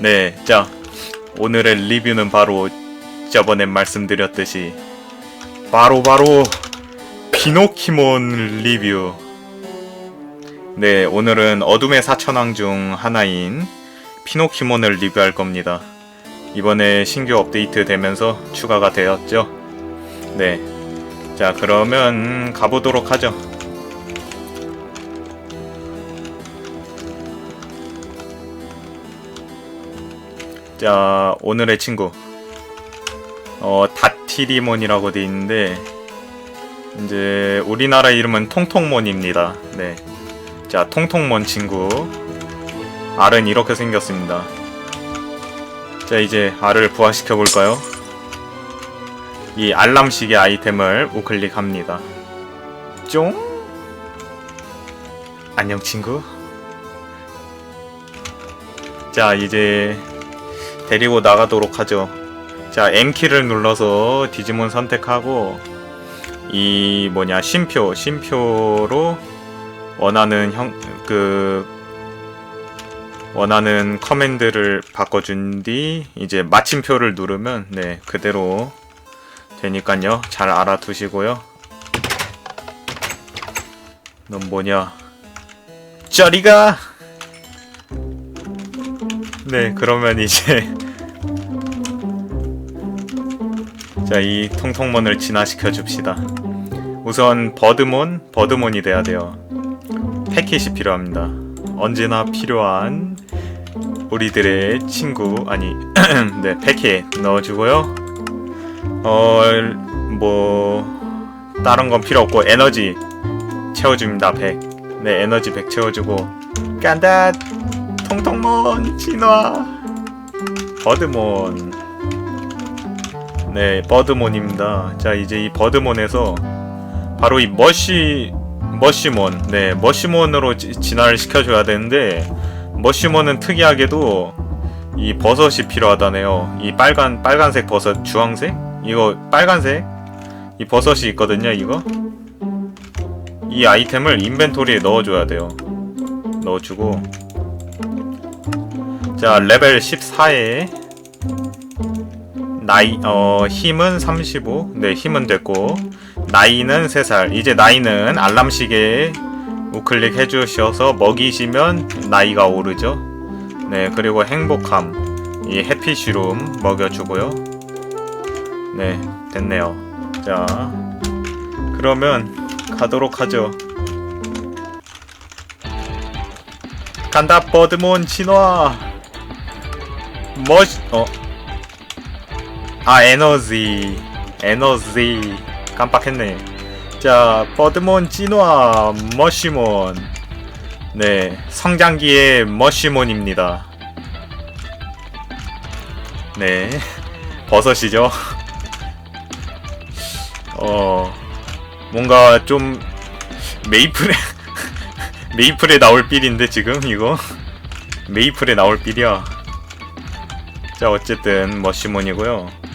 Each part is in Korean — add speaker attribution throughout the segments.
Speaker 1: 네, 자 오늘의 리뷰는 바로 저번에 말씀드렸듯이 바로 바로 피노키몬 리뷰. 네, 오늘은 어둠의 사천왕 중 하나인 피노키몬을 리뷰할 겁니다. 이번에 신규 업데이트 되면서 추가가 되었죠. 네. 자, 그러면 가보도록 하죠. 자, 오늘의 친구. 어, 다티리몬이라고 돼 있는데, 이제 우리나라 이름은 통통몬입니다. 네. 자, 통통몬 친구. 알은 이렇게 생겼습니다. 자, 이제 알을 부화시켜 볼까요? 이 알람식의 아이템을 우클릭합니다. 쫑? 안녕 친구. 자, 이제 데리고 나가도록 하죠. 자, M키를 눌러서 디지몬 선택하고 이 뭐냐 쉼표 쉼표로 원하는 형 그 원하는 커맨드를 바꿔준 뒤 이제 마침표를 누르면 네 그대로 되니까요. 잘 알아두시고요. 넌 뭐냐? 저리가 네 그러면 이제 자 이 통통몬을 진화시켜 줍시다 우선 버드몬, 버드몬이 돼야 돼요. 패킷이 필요합니다. 언제나 필요한 우리들의 친구 아니 네 패킷 넣어주고요. 어뭐 다른 건 필요 없고 에너지 채워줍니다 100. 네 에너지 100 채워주고 간다 통통몬 진화. 버드몬. 네 버드몬입니다. 자 이제 이 버드몬에서 바로 이 머시 머시몬. 네 머시몬으로 지- 진화를 시켜줘야 되는데 머시몬은 특이하게도 이 버섯이 필요하다네요. 이 빨간 빨간색 버섯 주황색? 이거 빨간색? 이 버섯이 있거든요 이거. 이 아이템을 인벤토리에 넣어줘야 돼요. 넣어주고 자 레벨 14에 나이 어 힘은 35. 네, 힘은 됐고 나이는 3살. 이제 나이는 알람 시계에 우클릭 해 주셔서 먹이시면 나이가 오르죠. 네, 그리고 행복함. 이 해피쉬룸 먹여 주고요. 네, 됐네요. 자. 그러면 가도록 하죠. 간다 버드몬 진화. 멋 어. 아 에너지. 에너지. 깜빡했네. 자 버드몬 진화 머시몬. 네 성장기의 머시몬입니다. 네 버섯이죠. 어 뭔가 좀 메이플에 메이플에 나올 빌인데 지금 이거? 메이플에 나올 빌이야 자 어쨌든 머시몬이고요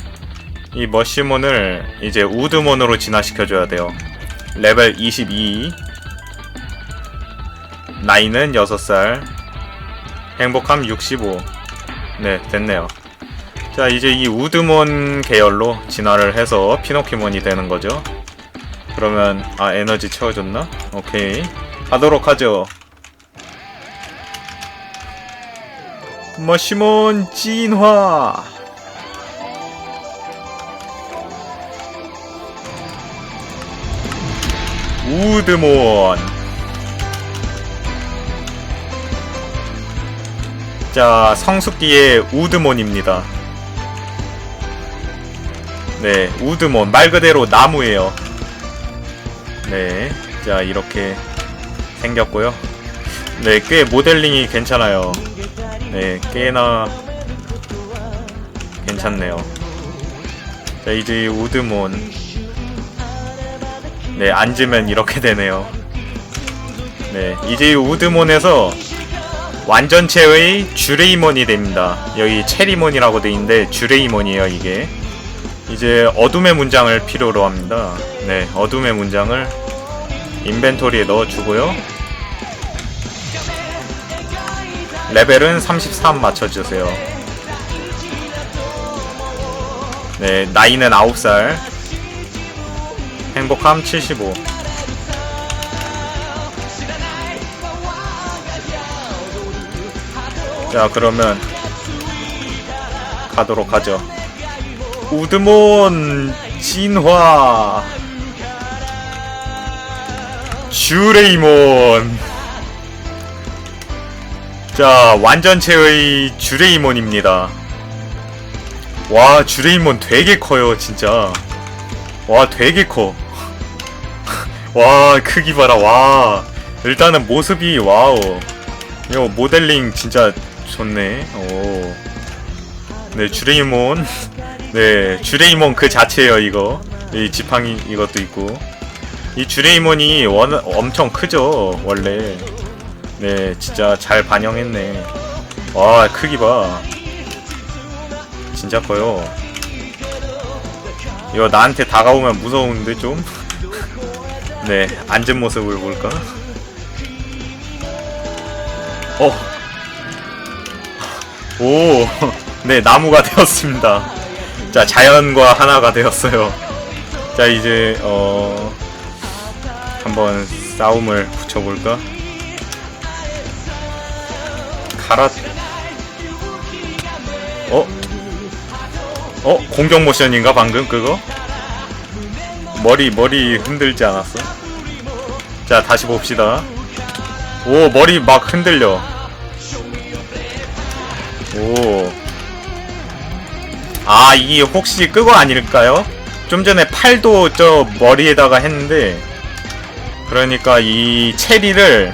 Speaker 1: 이 머시몬을 이제 우드몬으로 진화시켜줘야 돼요. 레벨 22. 나이는 6살. 행복함 65. 네, 됐네요. 자, 이제 이 우드몬 계열로 진화를 해서 피노키몬이 되는 거죠. 그러면, 아, 에너지 채워줬나? 오케이. 하도록 하죠. 머시몬 진화! 우드몬. 자 성숙기의 우드몬입니다. 네 우드몬. 말 그대로 나무예요. 네자 이렇게 생겼고요. 네꽤 모델링이 괜찮아요 네, 꽤나 괜찮네요. 자, 이제 이 우드몬. 네, 앉으면 이렇게 되네요. 네, 이제 이 우드몬에서 완전체의 주레이몬이 됩니다. 여기 체리몬이라고 돼 있는데 주레이몬이에요, 이게. 이제 어둠의 문장을 필요로 합니다. 네, 어둠의 문장을 인벤토리에 넣어주고요. 레벨은 33 맞춰주세요. 네, 나이는 9살. 행복함 75. 자, 그러면 가도록 하죠. 우드몬 진화 슈레이몬 자 완전체의 주레이몬입니다 와 주레이몬 되게 커요 진짜 와 되게 커와 크기 봐라 와 일단은 모습이 와우 이거 모델링 진짜 좋네 오. 네 주레이몬 네, 주레이몬 그 자체예요, 이거. 이 지팡이 이것도 있고. 이 주레이몬이 원, 엄청 크죠, 원래. 네, 진짜 잘 반영했네. 와, 크기 봐. 진짜 커요. 이거 나한테 다가오면 무서운데, 좀? 네, 앉은 모습을 볼까? 어. 오, 네, 나무가 되었습니다. 자 자연과 하나가 되었어요. 자 이제 어 한번 싸움을 붙여볼까? 가라. 어? 어 공격 모션인가 방금 그거? 머리 머리 흔들지 않았어? 자 다시 봅시다. 오 머리 막 흔들려. 오. 아, 이게 혹시 그거 아닐까요? 좀 전에 팔도 저 머리에다가 했는데, 그러니까 이 체리를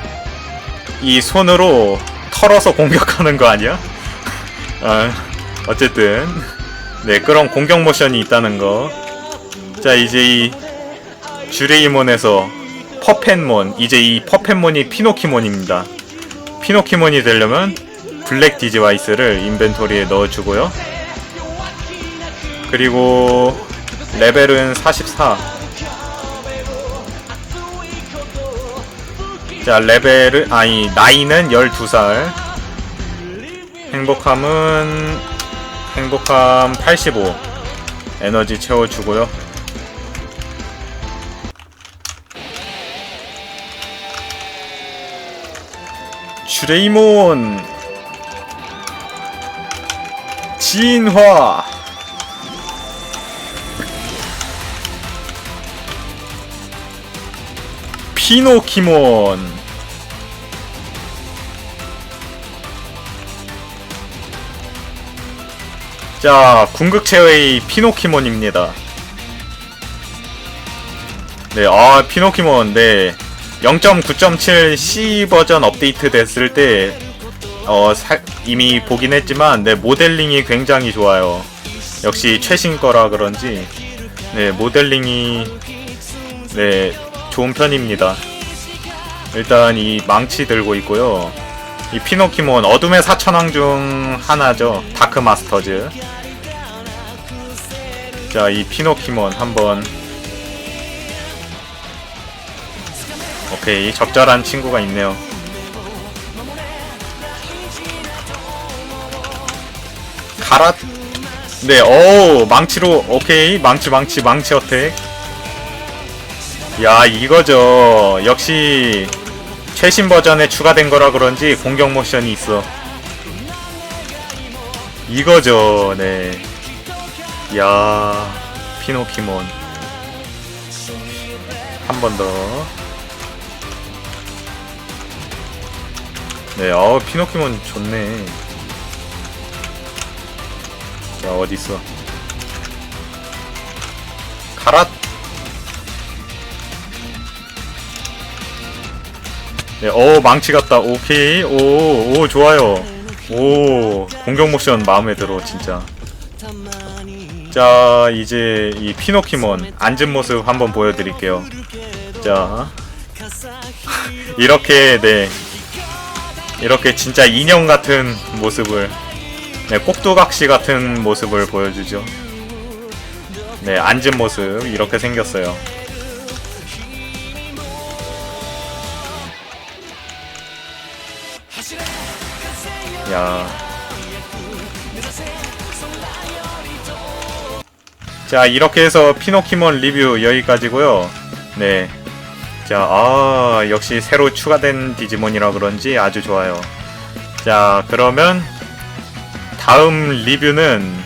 Speaker 1: 이 손으로 털어서 공격하는 거 아니야? 아, 어쨌든. 네, 그런 공격 모션이 있다는 거. 자, 이제 이 주레이몬에서 퍼펜몬, 이제 이 퍼펜몬이 피노키몬입니다. 피노키몬이 되려면 블랙 디지와이스를 인벤토리에 넣어주고요. 그리고 레벨은 44. 자, 레벨은 아니 나이는 12살. 행복함은 행복함 85. 에너지 채워 주고요. 슈레이몬 진화 피노키몬 자 궁극체의 피노키몬입니다. 네, 아 피노키몬 네. 0.9.7 C 버전 업데이트 됐을 때 어, 사- 이미 보긴 했지만 네 모델링이 굉장히 좋아요. 역시 최신 거라 그런지 네 모델링이 네 좋은 편입니다. 일단 이 망치 들고 있고요. 이 피노키몬 어둠의 사천왕 중 하나죠. 다크 마스터즈. 자, 이 피노키몬 한번 오케이 적절한 친구가 있네요. 가라. 네, 오 망치로 오케이 망치 망치 망치 어택. 야 이거죠. 역시 최신 버전에 추가된 거라 그런지 공격 모션이 있어. 이거죠 네야 피노키몬. 한 번 더. 네, 어 피노키몬 좋네. 자 어딨어? 가라 네, 어 망치 같다. 오케이. 오, 오 좋아요. 오 공격 모션 마음에 들어 진짜 자 이제 이 피노키몬 앉은 모습 한번 보여드릴게요 자 이렇게 네 이렇게 진짜 인형 같은 모습을 네 꼭두각시 같은 모습을 보여주죠 네 앉은 모습 이렇게 생겼어요 야. 자, 이렇게 해서 피노키몬 리뷰 여기까지고요. 네. 자, 아, 역시 새로 추가된 디지몬이라 그런지 아주 좋아요. 자, 그러면 다음 리뷰는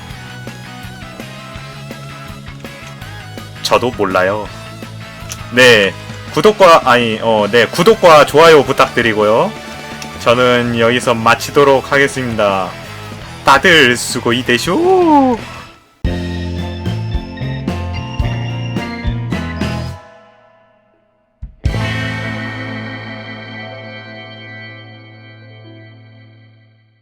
Speaker 1: 저도 몰라요. 네. 구독과 아니 어, 네. 구독과 좋아요 부탁드리고요. 저는 여기서 마치도록 하겠습니다. 다들 수고이 되쇼.